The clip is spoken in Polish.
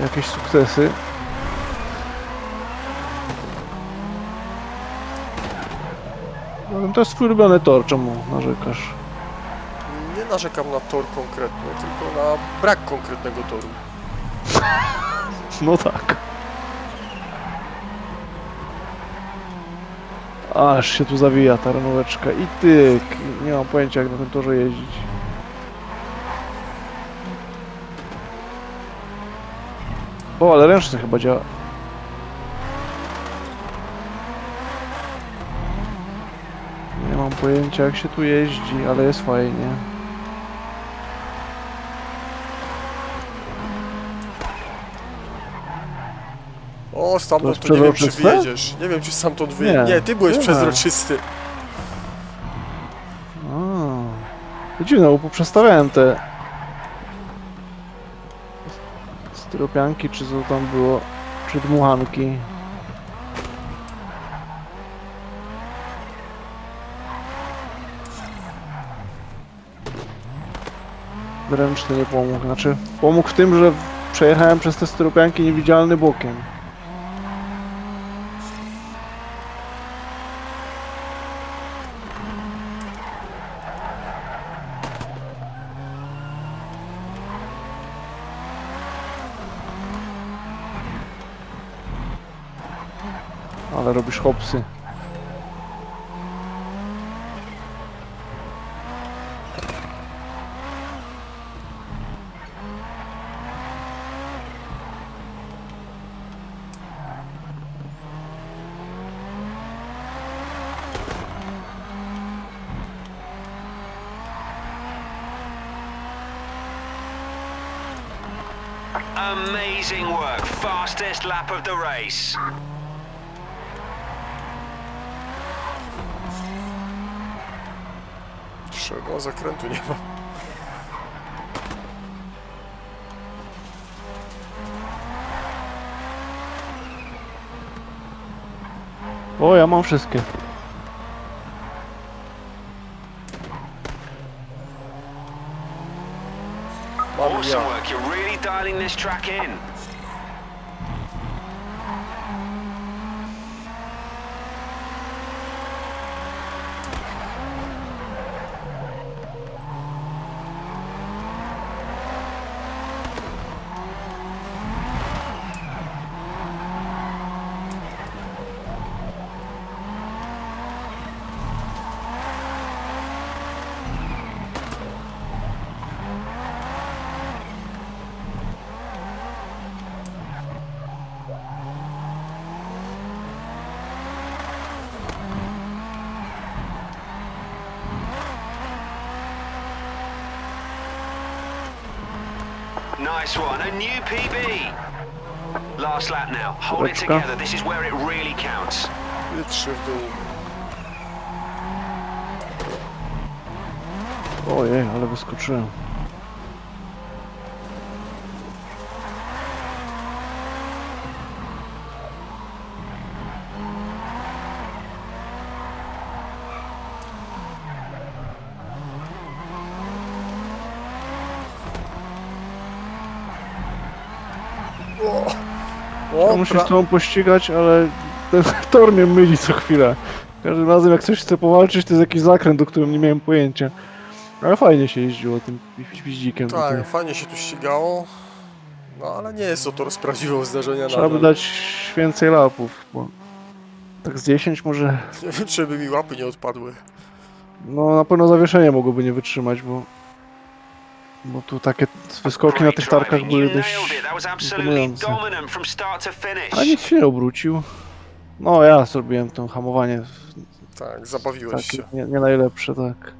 jakieś sukcesy. No, to jest twój ulubiony tor, czemu narzekasz? Nie narzekam na tor konkretny, tylko na brak konkretnego toru. No tak. Aż się tu zawija ta renóweczka i tyk. Nie mam pojęcia jak na tym torze jeździć. O, ale ręczny chyba działa. Nie mam pojęcia jak się tu jeździ, ale jest fajnie. O, stamtąd To to, nie wiem, czy wyjedziesz. Nie wiem, czy stamtąd wyje... Nie, Nie, ty byłeś nie. przezroczysty. A, dziwne, bo poprzestawiałem te styropianki, czy co tam było, czy dmuchanki. Ręczny nie pomógł, znaczy pomógł w tym, że przejechałem przez te styropianki niewidzialny bokiem. Ale robisz hopsy. Amazing work. Fastest lap of the race. Trzeba, zakrętu nie ma. O, ja mam wszystkie. Mam Awesome ja. work. You're really dialing this track in. Nice one. A new PB. Last lap now. Hold it Kółeczka. together. This is where it really counts. I trzy w dół. Ojej, ale wyskoczyłem. O, Ja muszę pra... z tobą pościgać, ale ten tor mnie myli co chwilę. Każdym razem jak coś chcę powalczyć, to jest jakiś zakręt, o którym nie miałem pojęcia. Ale fajnie się jeździło tym piździkiem tutaj. Tak, fajnie się tu ścigało. No ale nie jest to tor z prawdziwego zdarzenia Trzeba by dać więcej lapów, bo tak z 10 może... Nie wiem, czy by mi łapy nie odpadły. No na pewno zawieszenie mogłoby nie wytrzymać, bo... Bo tu takie wyskoki na tych tarkach były dość imponujące. A nic się nie obrócił. No ja zrobiłem to hamowanie Tak, zabawiłeś się. nie, nie najlepsze, tak.